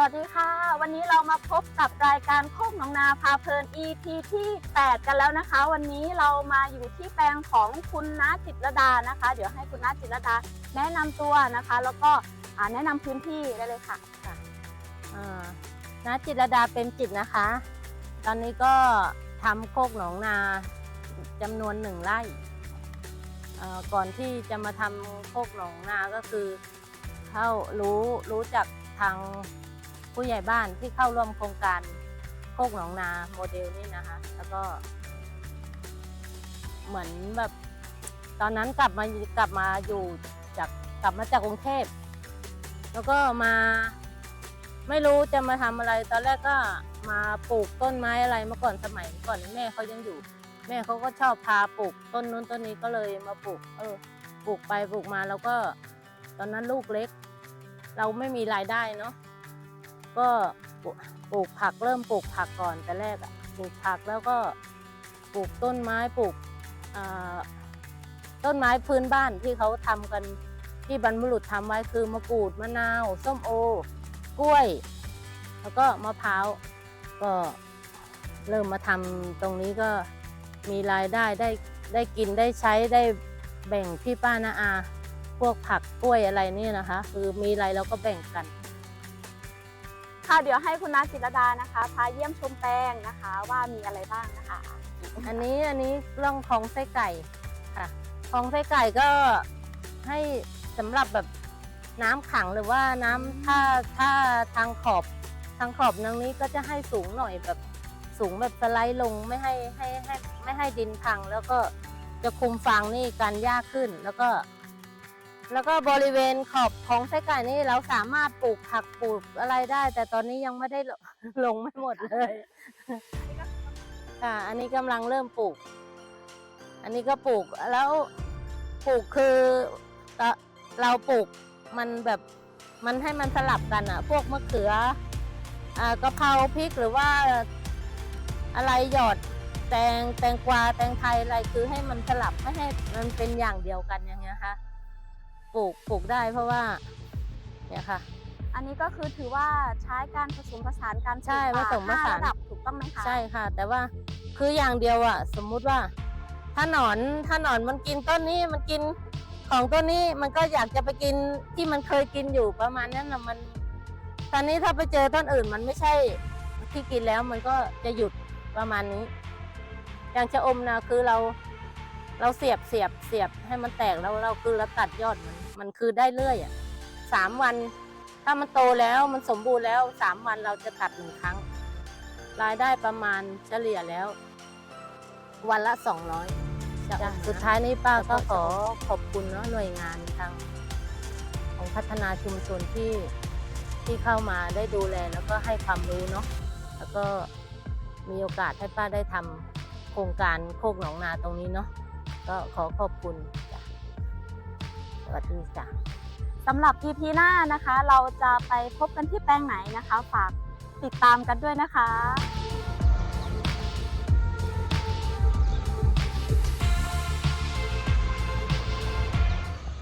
วัสดีค่ะ วันนี้เรามาพบกับรายการโคกหนองนาพาเพลิน EP ที่ 8 กันแล้วนะคะ วันนี้เรามาอยู่ที่แปลงของคุณน้าจิตรดานะคะ เดี๋ยวให้คุณน้าจิตรดาแนะนำตัวนะคะ แล้วก็อ่าแนะนำพื้นที่ได้เลยค่ะอ่าณจิตรดาเป็นจิตนะคะ ตอนนี้ก็ทำโคกหนองนาจำนวนหนึ่งไร่เอ่อก่อนที่จะมาทำโคกหนองนาก็คือเข้ารู้รู้จักทาง ผู้ใหญ่บ้านที่เข้าร่วมโครงการโคกหนองนาโมเดลนี่นะคะ แล้วก็ เหมือนแบบ ตอนนั้นกลับมากลับมาอยู่จากกลับมาจากกรุงเทพแล้วก็มาไม่รู้จะมาทำอะไร ตอนแรกก็มาปลูกต้นไม้อะไรเมื่อก่อนสมัยก่อนแม่เขายังอยู่ แม่เขาก็ชอบพาปลูกต้นนู้นต้นนี้ก็เลยมาปลูก เออ ปลูกไปปลูกมาแล้วก็ ตอนนั้นลูกเล็ก เราไม่มีรายได้เนาะ ก็ปลูกผักเริ่มปลูกผักก่อนแต่แรกอะปลูกผักแล้วก็ปลูกต้นไม้ปลูกต้นไม้พื้นบ้านที่เขาทำกันที่บรรพบุรุษทำไว้คือมะกรูดมะนาวส้มโอ กล้วย แล้วก็มะพร้าวก็เริ่มมาทำตรงนี้ก็มีรายได้ได้ได้กินได้ใช้ได้แบ่งพี่ป้านาอา พวกผักกล้วยอะไรนี่นะคะ คือมีอะไรเราก็แบ่งกัน ค่ะเดี๋ยวให้คุณนาจิตรดานะคะ พาเยี่ยมชมแปลงนะคะว่ามีอะไรบ้างนะคะ อันนี้อันนี้เรื่องของไส้ไก่ค่ะของไส้ไก่ก็ให้สำหรับแบบน้ำขังหรือว่าน้ำถ้าถ้าทางขอบทางขอบตรงนี้ก็จะให้สูงหน่อยแบบสูงแบบสไลด์ลงไม่ให้ให้ให้ไม่ให้ดินพัง แล้วก็จะคุมฟางนี่กันยากขึ้น แล้วก็ แล้วก็บริเวณขอบของไส้ไก่นี่เราสามารถปลูกผักปลูกอะไรได้ แต่ตอนนี้ยังไม่ได้ลงลงไม่หมดเลยค่ะอันนี้กำลังเริ่มปลูก อันนี้ก็ปลูกแล้วปลูกคือเอ่อเราปลูกมันแบบมันให้มันสลับกันอะพวกมะเขืออ่ากะเพราพริกหรือว่าอะไรหยอดแตงแตงกวาแตงไทยอะไรคือให้มันสลับไม่ให้มันเป็นอย่างเดียวกันอย่างเงี้ยค่ะ ปลูกปลูกได้เพราะว่าเนี่ยค่ะ อันนี้ก็คือถือว่าใช้การผสมผสานการปลูกใช่ป่าผสมผสาน ห้ระดับถูกต้องไหมคะใช่ค่ะ แต่ว่าคืออย่างเดียวอะสมมุติว่า ถ้าหนอนถ้าหนอนมันกินต้นนี้มันกินของต้นนี้มันก็อยากจะไปกินที่มันเคยกินอยู่ประมาณนั้นนะมัน ตอนนี้ถ้าไปเจอต้นอื่นมันไม่ใช่ที่กินแล้วมันก็จะหยุดประมาณนี้ อย่างชะอมนะคือเรา เราเสียบเสียบเสียบให้มันแตกแล้วเราคือเราตัดยอดมันมันคือได้เรื่อยอะสามวัน ถ้ามันโตแล้วมันสมบูรณ์แล้วสามวันเราจะตัดหนึ่งครั้ง รายได้ประมาณเฉลี่ยแล้ว วันละสองร้อยสุดท้ายนี้ป้าก็ขอขอบคุณเนาะหน่วยงานทางของพัฒนาชุมชนที่ที่เข้ามาได้ดูแลแล้วก็ให้ความรู้เนาะแล้วก็มีโอกาสให้ป้าได้ทำโครงการโคกหนองนาตรงนี้เนาะ ก็ขอขอบคุณจ้ะสวัสดีจ้ะสำหรับ EP หน้านะคะ เราจะไปพบกันที่แปลงไหนนะคะ ฝากติดตามกันด้วยนะคะ